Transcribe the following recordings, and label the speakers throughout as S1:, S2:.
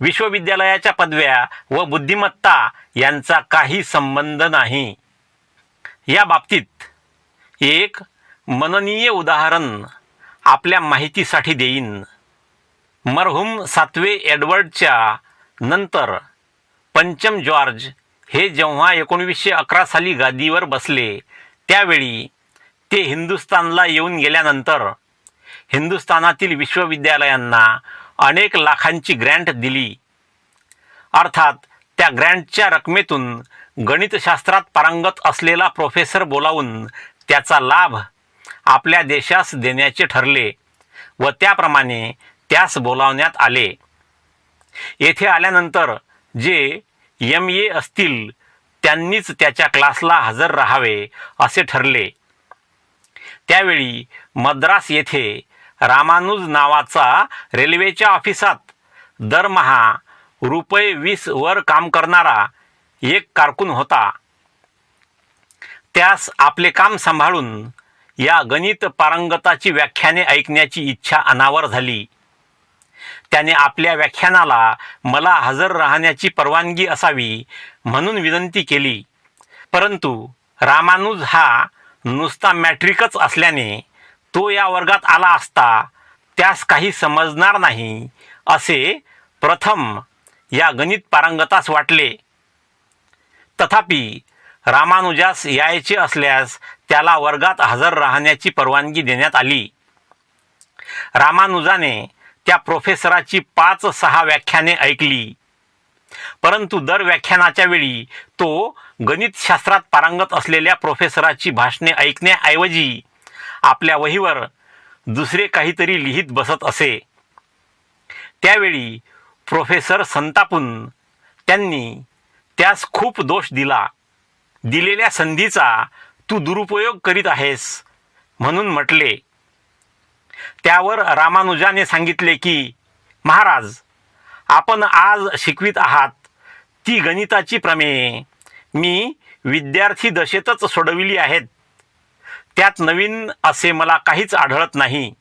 S1: विश्वविद्यालयाच्या पदव्या व बुद्धिमत्ता यांचा काही संबंध नाही. या बाबतीत एक मननीय उदाहरण आपल्या माहितीसाठी देईन. मरहुम सातवे एडवर्डच्या नंतर पंचम जॉर्ज हे जेव्हा एकोणवीसशे अकरा साली गादीवर बसले त्यावेळी ते हिंदुस्थानला येऊन गेल्यानंतर हिंदुस्थानातील विश्वविद्यालयांना अनेक लाखांची ग्रँट दिली. अर्थात त्या ग्रँटच्या रकमेतून गणितशास्त्रात पारंगत असलेला प्रोफेसर बोलावून त्याचा लाभ आपल्या देशास देण्याचे ठरले व त्याप्रमाणे त्यास बोलावण्यात आले. येथे आल्यानंतर जे एम ए असतील त्यांनीच त्याच्या क्लासला हजर राहावे असे ठरले. त्यावेळी मद्रास येथे रामानुज नावाचा रेल्वेच्या ऑफिसात दरमहा रुपये वीस वर काम करणारा एक कारकून होता. त्यास आपले काम सांभाळून या गणित पारंगताची व्याख्याने ऐकण्याची इच्छा अनावर झाली. त्याने आपल्या व्याख्यानाला मला हजर राहण्याची परवानगी असावी म्हणून विनंती केली. परंतु रामानुज हा नुसता मॅट्रिकच असल्याने तो या वर्गात आला असता त्यास काही समजणार नाही असे प्रथम या गणित पारंगतास वाटले. तथापि रामानुजास यायचे असल्यास त्याला वर्गात हजर राहण्याची परवानगी देण्यात आली. रामानुजाने त्या प्रोफेसराची पाच सहा व्याख्याने ऐकली. परंतु दर व्याख्यानाच्या वेळी तो गणितशास्त्रात पारंगत असलेल्या प्रोफेसराची भाषणे ऐकण्याऐवजी आपल्या वहीवर दुसरे काहीतरी लिहित बसत असे. त्यावेळी प्रोफेसर संतापून त्यांनी त्यास खूप दोष दिला. दिलेल्या संधीचा तू दुरुपयोग करीत आहेस म्हणून म्हटले. त्यावर रामानुजाने सांगितले की महाराज आपण आज शिकवित आहात. ती गणिताची प्रमेये मी विद्यार्थी दशेतच सोडविली आहेत. त्यात नवीन असे मला काहीच आढळत नाही.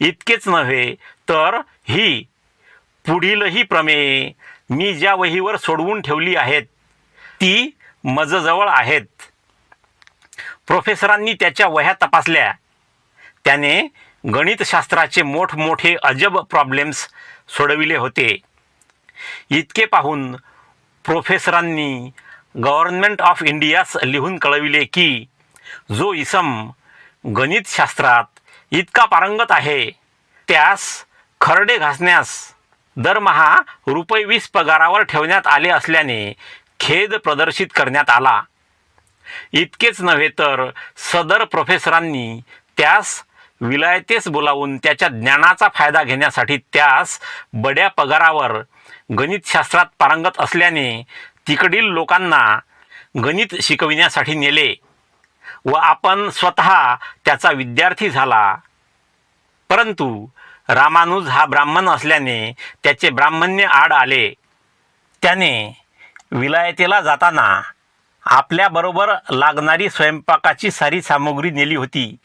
S1: इतकेच नव्हे तर ही पुढीलही प्रमेये मी ज्या वहीवर सोडवून ठेवली आहेत ती मजजवळ आहेत. प्रोफेसरांनी त्याच्या वह्या तपासल्या. त्याने गणितशास्त्राचे मोठमोठे अजब प्रॉब्लेम्स सोडविले होते. इतके पाहून प्रोफेसरांनी गव्हर्नमेंट ऑफ इंडियास लिहून कळविले की जो इसम गणितशास्त्रात इतका पारंगत आहे त्यास खरडे घासण्यास दरमहा रुपये वीस पगारावर ठेवण्यात आले असल्याने खेद प्रदर्शित करण्यात आला. इतकेच नव्हे तर सदर प्रोफेसरांनी त्यास विलायतेस बोलावून त्याच्या ज्ञानाचा फायदा घेण्यासाठी त्यास बड्या पगारावर गणितशास्त्रात पारंगत असल्याने तिकडील लोकांना गणित शिकविण्यासाठी नेले. व आपण स्वतः त्याचा विद्यार्थी झाला. परंतु रामानुज हा ब्राह्मण असल्याने त्याचे ब्राह्मण्य आड आले. त्याने विलायतेला जाताना आपल्याबरोबर लागणारी स्वयंपाकाची सारी सामुग्री नेली होती.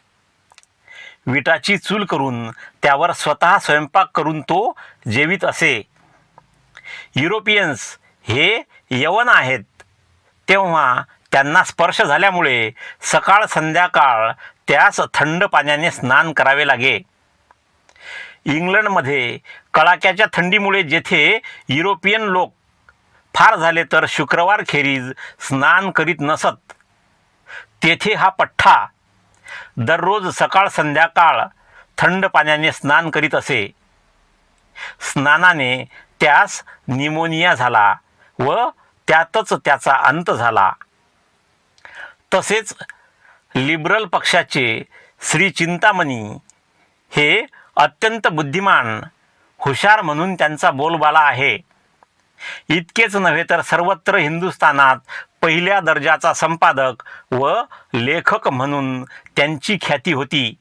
S1: विटाची चूल करून त्यावर स्वतः स्वयंपाक करून तो जेवित असे. युरोपियन्स हे यवन आहेत. तेव्हा त्यांना स्पर्श झाल्यामुळे सकाळ संध्याकाळ त्यास थंड पाण्याने स्नान करावे लागे. इंग्लंडमध्ये कडाक्याच्या थंडीमुळे जेथे युरोपियन लोक फार झाले तर शुक्रवार खेरीज स्नान करीत नसत. तेथे हा पठ्ठा दररोज सकाळ संध्याकाळ थंड पाण्याने स्नान करीत असे. स्नानाने त्यास निमोनिया झाला व त्यातच त्याचा अंत झाला. तसेच लिबरल पक्षाचे श्री चिंतामणी हे अत्यंत बुद्धिमान हुशार म्हणून त्यांचा बोलबाला आहे. इतकेच नव्हे तर सर्वत्र हिंदुस्थानात पहिल्या दर्जाचा संपादक व लेखक म्हणून त्यांची ख्याती होती.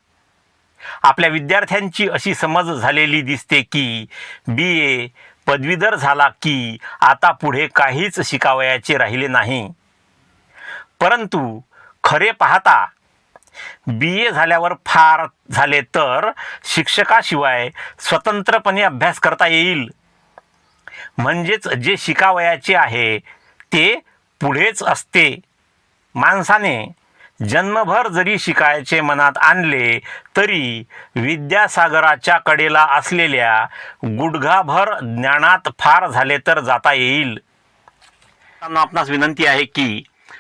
S1: आपल्या विद्यार्थ्यांची अशी समज झालेली दिसते की बी ए पदवीधर झाला की आता पुढे काहीच शिकावयाचे राहिले नाही. परंतु खरे पाहता बी ए झाल्यावर फार झाले तर शिक्षकाशिवाय स्वतंत्रपणे अभ्यास करता येईल. म्हणजेच जे शिकावयाचे आहे ते पुढेच असते. माणसाने जन्मभर जरी शिकायचे मनात आणले तरी विद्यासागराच्या कडेला असलेल्या गुडघाभर ज्ञानात फार झाले तर जाता येईल. आपणास विनंती आहे की